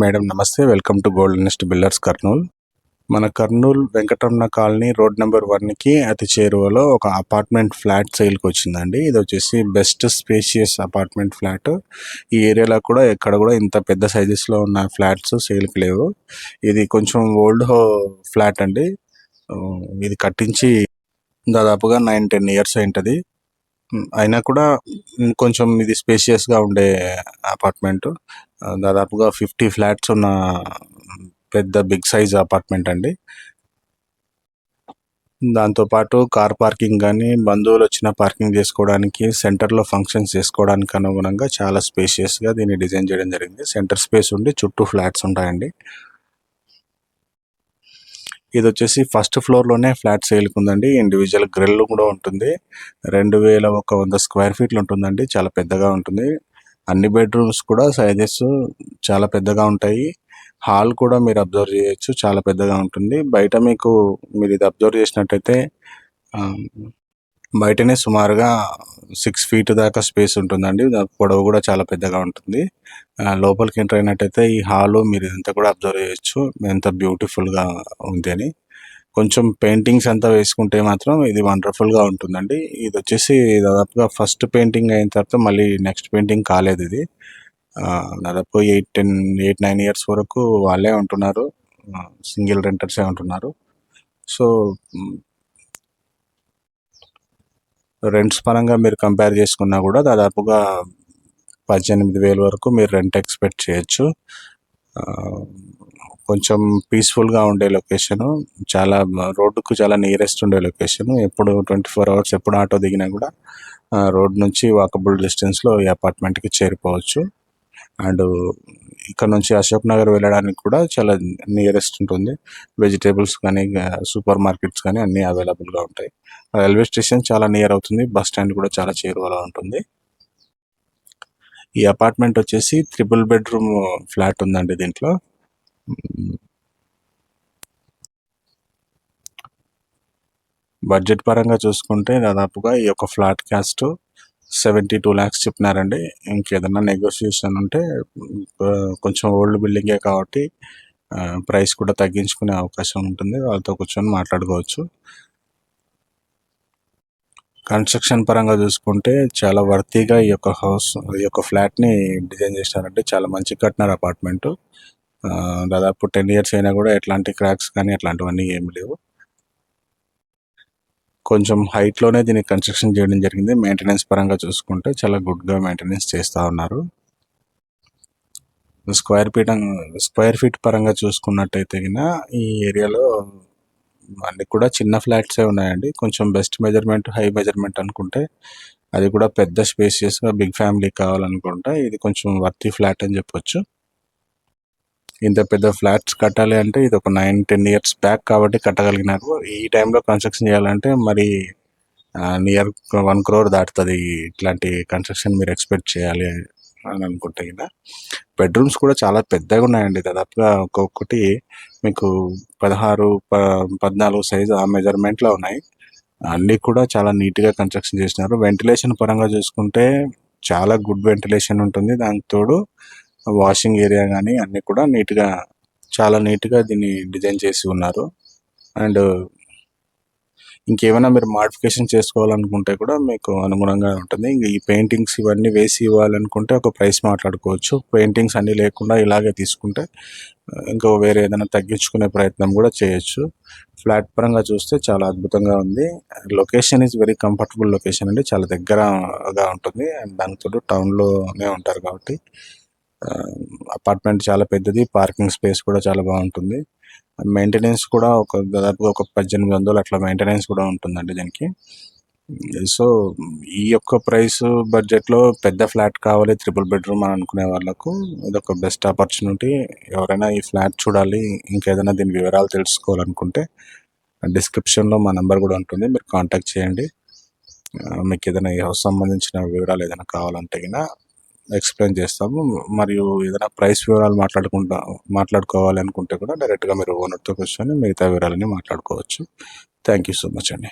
Madam నమస్తే welcome to gold nest builders Kurnool. మన Kurnool Venkataramana colony road number వన్కి అతి చేరువలో ఒక అపార్ట్మెంట్ ఫ్లాట్ సేల్కి వచ్చిందండి. ఇది వచ్చేసి బెస్ట్ స్పేషియస్ అపార్ట్మెంట్ ఫ్లాట్. ఈ ఏరియాలో కూడా ఎక్కడ కూడా ఇంత పెద్ద సైజెస్లో ఉన్న ఫ్లాట్స్ సేల్కి లేవు. ఇది కొంచెం ఓల్డ్ హో ఫ్లాట్ అండి. ఇది కట్టించి దాదాపుగా నైన్ టెన్ ఇయర్స్ అయింటది. అయినా కూడా కొంచెం ఇది స్పేషియస్గా ఉండే అపార్ట్మెంట్ దాదాపుగా ఫిఫ్టీ ఫ్లాట్స్ ఉన్న పెద్ద బిగ్ సైజ్ అపార్ట్మెంట్ అండి. దాంతోపాటు కార్ పార్కింగ్ కానీ బంధువులు వచ్చిన పార్కింగ్ చేసుకోవడానికి సెంటర్లో ఫంక్షన్స్ చేసుకోవడానికి అనుగుణంగా చాలా స్పేషియస్గా దీన్ని డిజైన్ చేయడం జరిగింది. సెంటర్ స్పేస్ ఉండి చుట్టూ ఫ్లాట్స్ ఉంటాయండి. ఇది వచ్చేసి ఫస్ట్ ఫ్లోర్లోనే ఫ్లాట్ సేల్కి ఉందండి. ఇండివిజువల్ గ్రిల్ కూడా ఉంటుంది. రెండు వేల ఒక వంద స్క్వేర్ ఫీట్లు ఉంటుందండి. చాలా పెద్దగా ఉంటుంది. అన్ని బెడ్రూమ్స్ కూడా సైజెస్ చాలా పెద్దగా ఉంటాయి. హాల్ కూడా మీరు అబ్జర్వ్ చేయొచ్చు. చాలా పెద్దగా ఉంటుంది. బయట మీకు మీరు ఇది అబ్జర్వ్ చేసినట్టయితే బయటనే సుమారుగా సిక్స్ ఫీట్ దాకా స్పేస్ ఉంటుందండి. పొడవు కూడా చాలా పెద్దగా ఉంటుంది. లోపలికి ఎంటర్ అయినట్టయితే ఈ హాల్ మీరు ఇదంతా కూడా అబ్జర్వ్ చేయొచ్చు. ఎంత బ్యూటిఫుల్గా ఉంది అని. కొంచెం పెయింటింగ్స్ అంతా వేసుకుంటే మాత్రం ఇది వండర్ఫుల్గా ఉంటుందండి. ఇది వచ్చేసి దాదాపుగా ఫస్ట్ పెయింటింగ్ అయిన తర్వాత మళ్ళీ నెక్స్ట్ పెయింటింగ్ కాలేదు ఇది. దాదాపు eight ten eight nine years వరకు వాళ్ళే ఉంటున్నారు. సింగిల్ రెంటర్సే ఉంటున్నారు. సో రెంట్స్ పరంగా మీరు కంపేర్ చేసుకున్నా కూడా దాదాపుగా పద్దెనిమిది వేల వరకు మీరు రెంట్ ఎక్స్పెక్ట్ చేయొచ్చు. కొంచెం పీస్ఫుల్గా ఉండే లొకేషను చాలా రోడ్డుకు చాలా నియరెస్ట్ ఉండే లొకేషన్ ఎప్పుడు ట్వంటీ ఫోర్ అవర్స్ ఎప్పుడు ఆటో దిగినా కూడా రోడ్ నుంచి వాకబుల్ డిస్టెన్స్లో ఈ అపార్ట్మెంట్కి చేరిపోవచ్చు. అండ్ ఇక్కడ నుంచి అశోక్ నగర్ వెళ్ళడానికి కూడా చాలా నియరెస్ట్ ఉంటుంది. వెజిటేబుల్స్ కానీ సూపర్ మార్కెట్స్ కానీ అన్నీ అవైలబుల్గా ఉంటాయి. రైల్వే స్టేషన్ చాలా నియర్ అవుతుంది. బస్ స్టాండ్ కూడా చాలా చేరువలో ఉంటుంది. ఈ అపార్ట్మెంట్ వచ్చేసి త్రిబుల్ బెడ్రూమ్ ఫ్లాట్ ఉందండి దీంట్లో. బడ్జెట్ పరంగా చూసుకుంటే దాదాపుగా ఈ యొక్క flat cost seventy two lakhs చెప్పినారండి. ఇంకేదన్నా నెగోషియేషన్ ఉంటే కొంచెం ఓల్డ్ బిల్డింగే కాబట్టి ప్రైస్ కూడా తగ్గించుకునే అవకాశం ఉంటుంది. వాళ్ళతో కూర్చొని మాట్లాడుకోవచ్చు. కన్స్ట్రక్షన్ పరంగా చూసుకుంటే చాలా వర్తీగా ఈ యొక్క హౌస్ ఈ యొక్క ఫ్లాట్ని డిజైన్ చేసినారంటే చాలా మంచి కట్టినారు అపార్ట్మెంట్ దాదాపు టెన్ ఇయర్స్ అయినా కూడా ఎట్లాంటి క్రాక్స్ కానీ అట్లాంటివన్నీ ఏమి లేవు. కొంచెం హైట్లోనే దీన్ని కన్స్ట్రక్షన్ చేయడం జరిగింది. మెయింటెనెన్స్ పరంగా చూసుకుంటే చాలా గుడ్గా మెయింటెనెన్స్ చేస్తూ ఉన్నారు. స్క్వేర్ ఫీట్ స్క్వేర్ ఫీట్ పరంగా చూసుకున్నట్టయితే ఈ ఏరియాలో అన్ని కూడా చిన్న ఫ్లాట్సే ఉన్నాయండి. కొంచెం బెస్ట్ మెజర్మెంట్ హై మెజర్మెంట్ అనుకుంటే అది కూడా పెద్ద స్పేసియస్గా బిగ్ ఫ్యామిలీ కావాలనుకుంటే ఇది కొంచెం వర్తీ ఫ్లాట్ అని చెప్పొచ్చు. ఇంత పెద్ద ఫ్లాట్స్ కట్టాలి అంటే ఇది ఒక నైన్ టెన్ ఇయర్స్ బ్యాక్ కాబట్టి కట్టగలిగినారు. ఈ టైంలో కన్స్ట్రక్షన్ చేయాలంటే మరి నియర్ వన్ క్రోర్ దాటుతుంది ఇట్లాంటి కన్స్ట్రక్షన్ మీరు ఎక్స్పెక్ట్ చేయాలి అని అనుకుంటే కదా. బెడ్రూమ్స్ కూడా చాలా పెద్దగా ఉన్నాయండి. దాదాపుగా ఒక్కొక్కటి మీకు పదహారు ప పద్నాలుగు సైజు ఆ మెజర్మెంట్లో ఉన్నాయి. అన్నీ కూడా చాలా నీట్గా కన్స్ట్రక్షన్ చేసినారు. వెంటిలేషన్ పరంగా చూసుకుంటే చాలా గుడ్ వెంటిలేషన్ ఉంటుంది. దానికి తోడు వాషింగ్ ఏరియా కానీ అన్నీ కూడా నీట్గా చాలా నీట్గా దీన్ని డిజైన్ చేసి ఉన్నారు. అండ్ ఇంకేమైనా మీరు మాడిఫికేషన్ చేసుకోవాలనుకుంటే కూడా మీకు అనుగుణంగా ఉంటుంది. ఇంక ఈ పెయింటింగ్స్ ఇవన్నీ వేసి ఇవ్వాలనుకుంటే ఒక ప్రైస్ మాట్లాడుకోవచ్చు. పెయింటింగ్స్ అన్నీ లేకుండా ఇలాగే తీసుకుంటే ఇంకో వేరే ఏదైనా తగ్గించుకునే ప్రయత్నం కూడా చేయొచ్చు. ఫ్లాట్ పరంగా చూస్తే చాలా అద్భుతంగా ఉంది. Location is very comfortable location అండి. చాలా దగ్గరగా ఉంటుంది. అండ్ దానితో టౌన్లోనే ఉంటారు కాబట్టి అపార్ట్మెంట్ చాలా పెద్దది పార్కింగ్ స్పేస్ కూడా చాలా బాగుంటుంది. మెయింటెనెన్స్ కూడా ఒక దాదాపుగా ఒక పద్దెనిమిది వందలు అట్లా మెయింటెనెన్స్ కూడా ఉంటుందండి దీనికి. సో ఈ యొక్క ప్రైస్ బడ్జెట్లో పెద్ద ఫ్లాట్ కావాలి త్రిపుల్ బెడ్రూమ్ అని అనుకునే వాళ్ళకు ఇది ఒక బెస్ట్ ఆపర్చునిటీ ఎవరైనా ఈ ఫ్లాట్ చూడాలి ఇంకేదైనా దీని వివరాలు తెలుసుకోవాలనుకుంటే డిస్క్రిప్షన్లో మా నెంబర్ కూడా ఉంటుంది మీరు కాంటాక్ట్ చేయండి. మీకు ఏదైనా ఈ హౌస్ సంబంధించిన వివరాలు ఏదైనా కావాలంటే గిన ఎక్స్ప్లెయిన్ చేస్తాము. మరియు ఏదైనా ప్రైస్ వివరాలు మాట్లాడుకుంటా మాట్లాడుకోవాలి అనుకుంటే కూడా డైరెక్ట్గా మీరు ఓనర్తో కూర్చొని మిగతా వివరాలని మాట్లాడుకోవచ్చు. థ్యాంక్ యూ సో మచ్ అండి.